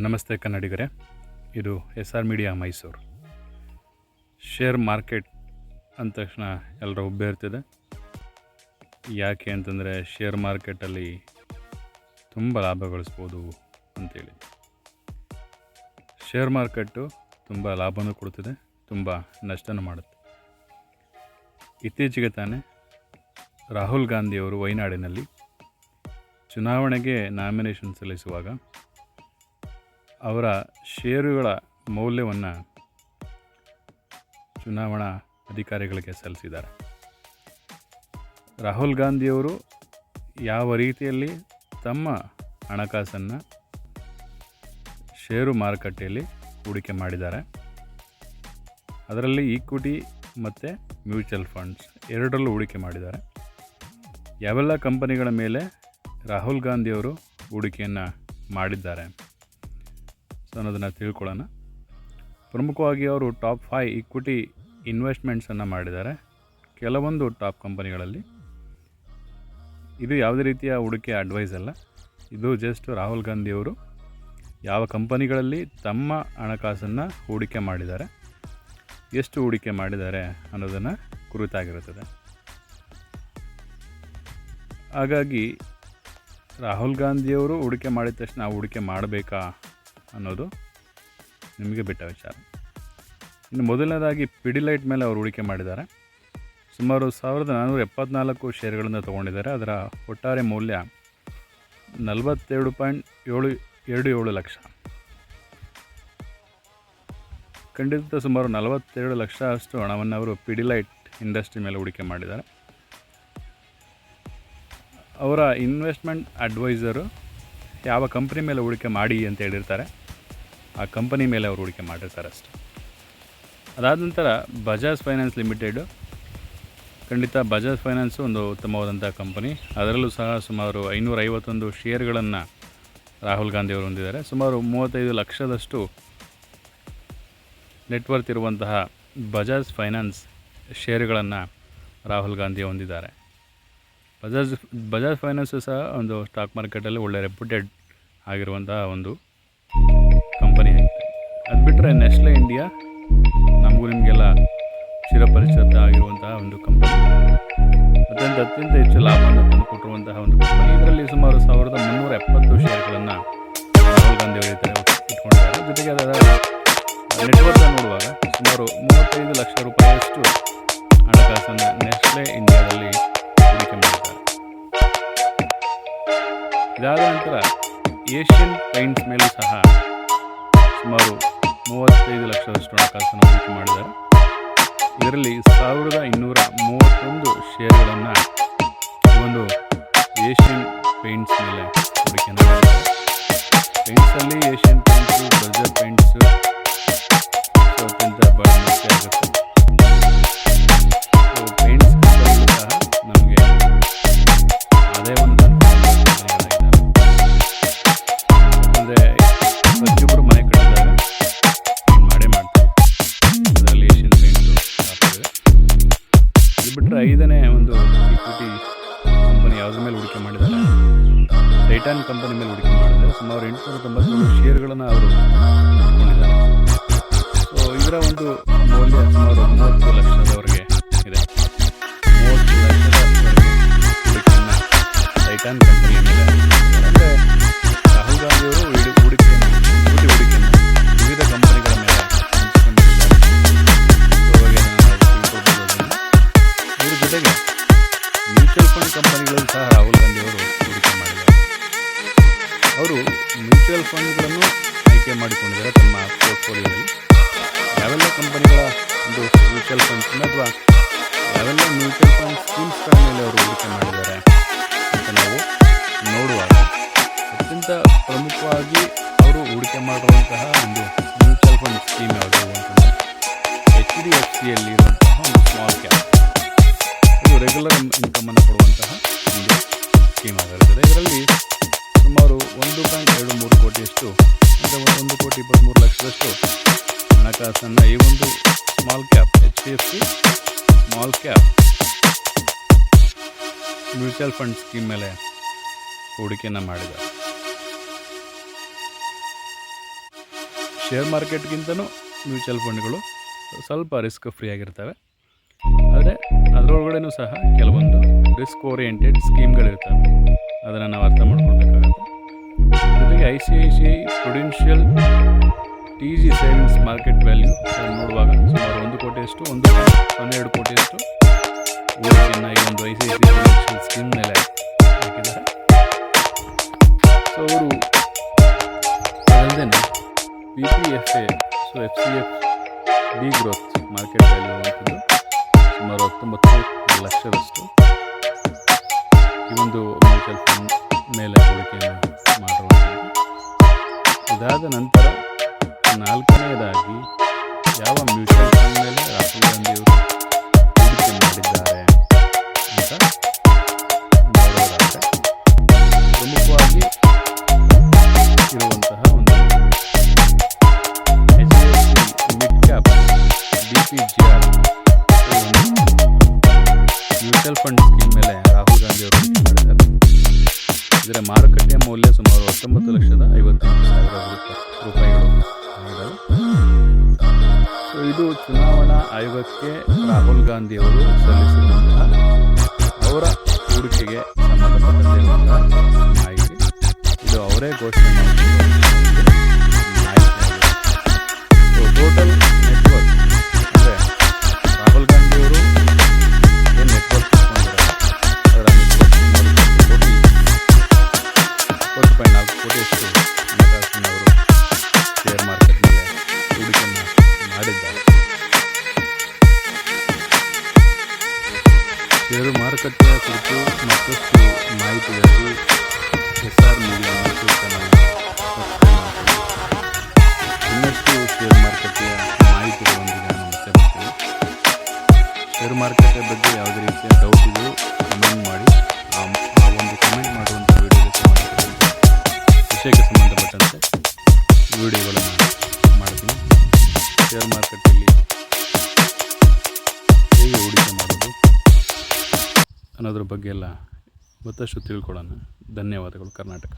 ನಮಸ್ತೆ ಕನ್ನಡಿಗರೇ, ಇದು S R media Mysuru. Share market ಅಂದ ತಕ್ಷಣ ಎಲ್ಲರ ಒಬ್ಬೇ ಇರ್ತಿದೆ. ಯಾಕೆ ಅಂತಂದರೆ ಶೇರ್ ಮಾರ್ಕೆಟಲ್ಲಿ ತುಂಬ ಲಾಭ ಗಳಿಸ್ಬೋದು ಅಂತೇಳಿ. ಶೇರ್ ಮಾರ್ಕೆಟು ತುಂಬ ಲಾಭನೂ ಕೊಡ್ತಿದೆ, ತುಂಬ ನಷ್ಟನೂ ಮಾಡುತ್ತೆ. ಇತ್ತೀಚೆಗೆ ತಾನೇ ರಾಹುಲ್ ಗಾಂಧಿಯವರು ವಯನಾಡಿನಲ್ಲಿ ಚುನಾವಣೆಗೆ ನಾಮಿನೇಷನ್ ಸಲ್ಲಿಸುವಾಗ ಅವರ ಷೇರುಗಳ ಮೌಲ್ಯವನ್ನು ಚುನಾವಣಾ ಅಧಿಕಾರಿಗಳಿಗೆ ಸಲ್ಲಿಸಿದ್ದಾರೆ. ರಾಹುಲ್ ಗಾಂಧಿಯವರು ಯಾವ ರೀತಿಯಲ್ಲಿ ತಮ್ಮ ಹಣಕಾಸನ್ನು ಷೇರು ಮಾರುಕಟ್ಟೆಯಲ್ಲಿ ಹೂಡಿಕೆ ಮಾಡಿದ್ದಾರೆ, ಅದರಲ್ಲಿ ಈಕ್ವಿಟಿ ಮತ್ತು ಮ್ಯೂಚುವಲ್ ಫಂಡ್ಸ್ ಎರಡರಲ್ಲೂ ಹೂಡಿಕೆ ಮಾಡಿದ್ದಾರೆ. ಯಾವೆಲ್ಲ ಕಂಪನಿಗಳ ಮೇಲೆ ರಾಹುಲ್ ಗಾಂಧಿಯವರು ಹೂಡಿಕೆಯನ್ನು ಮಾಡಿದ್ದಾರೆ? ಸೊ ಅನ್ನೋದನ್ನು ತಿಳ್ಕೊಳ್ಳೋಣ. ಪ್ರಮುಖವಾಗಿ ಅವರು ಟಾಪ್ ಫೈ ಇಕ್ವಿಟಿ ಇನ್ವೆಸ್ಟ್ಮೆಂಟ್ಸನ್ನು ಮಾಡಿದ್ದಾರೆ. ಕೆಲವೊಂದು ಟಾಪ್ ಕಂಪನಿಗಳಲ್ಲಿ ಇದು ಯಾವುದೇ ರೀತಿಯ ಹೂಡಿಕೆ ಅಡ್ವೈಸ್ ಅಲ್ಲ. ಇದು ಜಸ್ಟ್ ರಾಹುಲ್ ಗಾಂಧಿಯವರು ಯಾವ ಕಂಪನಿಗಳಲ್ಲಿ ತಮ್ಮ ಹಣಕಾಸನ್ನು ಹೂಡಿಕೆ ಮಾಡಿದ್ದಾರೆ. ಎಷ್ಟು ಹೂಡಿಕೆ ಮಾಡಿದ್ದಾರೆ ಅನ್ನೋದನ್ನು ಕುರಿತಾಗಿರುತ್ತದೆ. ಹಾಗಾಗಿ ರಾಹುಲ್ ಗಾಂಧಿಯವರು ಹೂಡಿಕೆ ಮಾಡಿದ ತಕ್ಷಣ ಹೂಡಿಕೆ ಮಾಡಬೇಕಾ? ಅನ್ನೋದು ನಿಮಗೆ ಬಿಟ್ಟ ವಿಚಾರ. ಇನ್ನು ಮೊದಲನೇದಾಗಿ ಪಿಡಿಲೈಟ್ ಮೇಲೆ ಅವರು ಹೂಡಿಕೆ ಮಾಡಿದ್ದಾರೆ. ಸುಮಾರು ಸಾವಿರದ ನಾನ್ನೂರ ಎಪ್ಪತ್ನಾಲ್ಕು ಶೇರ್ಗಳನ್ನು ತೊಗೊಂಡಿದ್ದಾರೆ. ಅದರ ಒಟ್ಟಾರೆ ಮೌಲ್ಯ ನಲವತ್ತೆರಡು ಪಾಯಿಂಟ್ ಏಳು ಎರಡು ಏಳು ಲಕ್ಷ. ಖಂಡಿತ ಸುಮಾರು ನಲವತ್ತೆರಡು ಲಕ್ಷ ಅಷ್ಟು ಹಣವನ್ನು ಅವರು ಪಿಡಿಲೈಟ್ ಇಂಡಸ್ಟ್ರಿ ಮೇಲೆ ಹೂಡಿಕೆ ಮಾಡಿದ್ದಾರೆ. ಅವರ ಇನ್ವೆಸ್ಟ್ಮೆಂಟ್ ಅಡ್ವೈಸರು ಯಾವ ಕಂಪ್ನಿ ಮೇಲೆ ಹೂಡಿಕೆ ಮಾಡಿ ಅಂತ ಹೇಳಿರ್ತಾರೆ. ಆ ಕಂಪನಿ ಮೇಲೆ ಅವರು ಹೂಡಿಕೆ ಮಾಡಿರ್ತಾರೆ ಅಷ್ಟೆ ಅದಾದ ನಂತರ ಬಜಾಜ್ ಫೈನಾನ್ಸ್ ಲಿಮಿಟೆಡು ಖಂಡಿತ ಬಜಾಜ್ ಫೈನಾನ್ಸು ಒಂದು ಉತ್ತಮವಾದಂಥ ಕಂಪನಿ. ಅದರಲ್ಲೂ ಸಹ ಸುಮಾರು ಐನೂರ ಐವತ್ತೊಂದು ಶೇರ್ಗಳನ್ನು ರಾಹುಲ್ ಗಾಂಧಿಯವರು ಹೊಂದಿದ್ದಾರೆ. ಸುಮಾರು ಮೂವತ್ತೈದು ಲಕ್ಷದಷ್ಟು ನೆಟ್ವರ್ತ್ ಇರುವಂತಹ ಬಜಾಜ್ ಫೈನಾನ್ಸ್ ಶೇರುಗಳನ್ನು ರಾಹುಲ್ ಗಾಂಧಿ ಹೊಂದಿದ್ದಾರೆ. ಬಜಾಜ್ ಬಜಾಜ್ ಫೈನಾನ್ಸು ಸಹ ಒಂದು ಸ್ಟಾಕ್ ಮಾರ್ಕೆಟಲ್ಲಿ ಒಳ್ಳೆ ರೆಪ್ಯೂಟೆಡ್ ಆಗಿರುವಂತಹ ಒಂದು ಬಿಟ್ಟರೆ ನೆಸ್ಲೆ ಇಂಡಿಯಾ ನಮಗೂ ನಿಮಗೆಲ್ಲ ಚಿರಪರಿಚಿತ ಆಗಿರುವಂತಹ ಒಂದು ಕಂಪನಿ ಅತ್ಯಂತ ಅತ್ಯಂತ ಹೆಚ್ಚು ಲಾಭವನ್ನು ತಂದುಕೊಟ್ಟಿರುವಂತಹ ಒಂದು ಕಂಪನಿ ಇದರಲ್ಲಿ ಸುಮಾರು ಸಾವಿರದ ಮುನ್ನೂರ ಎಪ್ಪತ್ತು ಶೇರ್ಗಳನ್ನು ರಾಹುಲ್ ಗಾಂಧಿ ಅವರು ಇಟ್ಕೊಂಡಿದ್ದಾರೆ. ಜೊತೆಗೆ ಅದರ ನೆಟ್ವರ್ಕ್ ನೋಡುವಾಗ ಸುಮಾರು ಮೂವತ್ತೈದು ಲಕ್ಷ ರೂಪಾಯಿಯಷ್ಟು ಹಣಕಾಸನ್ನು ನೆಸ್ಲೆ ಇಂಡಿಯಾದಲ್ಲಿ ಹೂಡಿಕೆ ಮಾಡಿದ್ದಾರೆ. ಇದಾದ ನಂತರ ಏಷ್ಯನ್ ಪೈಂಟ್ಸ್ ಮೇಲೂ ಸಹ ಸುಮಾರು ಮೂವತ್ತೈದು ಲಕ್ಷದಷ್ಟು ಹಣಕಾಸನ್ನು ಹೂಡಿಕೆ ಮಾಡಿದ್ದಾರೆ. ಇದರಲ್ಲಿ ಸಾವಿರದ ಇನ್ನೂರ ಮೂವತ್ತೊಂದು ಶೇರ್ಗಳನ್ನು ಒಂದು ಏಷ್ಯನ್ ಪೇಂಟ್ಸ್ ಮೇಲೆ ಹೂಡಿಕೆ ಪೇಂಟ್ಸಲ್ಲಿ Asian paints, Berger paints Titan company ಮೇಲೆ ಹೂಡಿಕೆ ಮಾಡಿದ್ದಾರೆ. ಸುಮಾರು ಎಂಟುನೂರ ತೊಂಬತ್ತೇಳು ಶೇರ್ಗಳನ್ನು ಅವರು ಸೊ ಇದರ ಒಂದು ಮೌಲ್ಯ ಸುಮಾರು ಮೂವತ್ತು ಲಕ್ಷದವರೆಗೆ ಇದೆ. ಮೂವತ್ತು ಲಕ್ಷದ ಟೈಟಾನ್ ಕಂಪನಿಯ ಮ್ಯೂಚುವಲ್ ಫಂಡ್ ಕಂಪನಿಗಳು ಸಹ ರಾಹುಲ್ ಗಾಂಧಿಯವರು ಹೂಡಿಕೆ ಮಾಡಿದ್ದಾರೆ. ಅವರು ಮ್ಯೂಚುವಲ್ ಫಂಡ್ಗಳನ್ನು ಆಯ್ಕೆ ಮಾಡಿಕೊಂಡಿದ್ದಾರೆ ತಮ್ಮ ಪೋರ್ಟ್ಫೋಲಿಯೋದಲ್ಲಿ. ಯಾವೆಲ್ಲ ಕಂಪನಿಗಳ ಒಂದು ಮ್ಯೂಚುವಲ್ ಫಂಡ್ಸ್ ಅಥವಾ ಯಾವೆಲ್ಲ ಮ್ಯೂಚುವಲ್ ಫಂಡ್ ಸ್ಕೀಮ್ಸ್ಗಳ ಮೇಲೆ ರೆಗ್ಯುಲರ್ ಇನ್ಕಮನ್ನು ಕೊಡುವಂತಹ ಒಂದು ಸ್ಕೀಮ್ ಆಗಿರುತ್ತದೆ. ಇದರಲ್ಲಿ ಸುಮಾರು ಒಂದು ಪಾಯಿಂಟ್ ಎರಡು ಮೂರು ಕೋಟಿಯಷ್ಟು ಅಂದರೆ ಒಂದು ಕೋಟಿ ಇಪ್ಪತ್ತ್ಮೂರು ಲಕ್ಷದಷ್ಟು ಹಣಕಾಸನ್ನು ಈ ಒಂದು small cap H D F C small cap mutual fund scheme ಮೇಲೆ ಹೂಡಿಕೆಯನ್ನು ಮಾಡಿದೆ. ಶೇರ್ ಮಾರ್ಕೆಟ್ಗಿಂತನೂ ಮ್ಯೂಚುವಲ್ ಫಂಡ್ಗಳು ಸ್ವಲ್ಪ ರಿಸ್ಕ್ ಫ್ರೀ ಆಗಿರ್ತವೆ. ಅದರೊಳಗಡೆನೂ ಸಹ ಕೆಲವೊಂದು ರಿಸ್ಕ್ ಓರಿಯೆಂಟೆಡ್ ಸ್ಕೀಮ್ಗಳಿರ್ತವೆ ಅದನ್ನು ನಾವು ಅರ್ಥ ಮಾಡ್ಕೊಳ್ಬೇಕಾಗತ್ತೆ. ಜೊತೆಗೆ I C I C I Prudential T G savings market value ನೋಡುವಾಗ ಸುಮಾರು ಒಂದು ಕೋಟಿಯಷ್ಟು, ಒಂದು ಹನ್ನೆರಡು ಕೋಟಿಯಷ್ಟು ಹೂಡಿಕೆಯನ್ನು ಈ ಒಂದು I C I C Prudential scheme ಮೇಲೆ ಹಾಕಿದ್ದಾರೆ. ಸೊ ಅವರು ಅಲ್ಲದೆ P P F A so F C F D growth market value ಯಾವ ಮ್ಯೂಚುವಲ್ ಇದು ಚುನಾವಣಾ ಆಯೋಗಕ್ಕೆ ರಾಹುಲ್ ಗಾಂಧಿ ಅವರು ಸಲ್ಲಿಸಿರುವಂತಹ ಅವರ ಹೂಡಿಕೆಗೆ ಸಂಬಂಧಪಟ್ಟಂತೆ ಮಾಹಿತಿ. ಇದು ಅವರೇ ಘೋಷಣೆ. ಮಾಡಿರುವ ಶೇರ್ ಮಾರ್ಕೆಟ್ ಬಗ್ಗೆ ಯಾವುದೇ ರೀತಿಯ ಡೌಟ್ ಇದ್ದರೂ ಕಮೆಂಟ್ ಮಾಡಿ. ಆ ಒಂದು ಕಮೆಂಟ್ ಮಾಡುವಂಥ ವಿಡಿಯೋಗೆ ಸಂಬಂಧಪಟ್ಟಂತೆ, ವಿಷಯಕ್ಕೆ ಸಂಬಂಧಪಟ್ಟಂತೆ ವಿಡಿಯೋಗಳನ್ನು ಮಾಡ್ತೀನಿ. ಶೇರ್ ಮಾರುಕಟ್ಟೆಯಲ್ಲಿ ಹೇಗೆ ಹೂಡಿಕೆ ಮಾಡೋದು ಅನ್ನೋದ್ರ ಬಗ್ಗೆ ಎಲ್ಲ ಮತ್ತಷ್ಟು ತಿಳ್ಕೊಳ್ಳೋಣ. ಧನ್ಯವಾದಗಳು, ಕರ್ನಾಟಕ.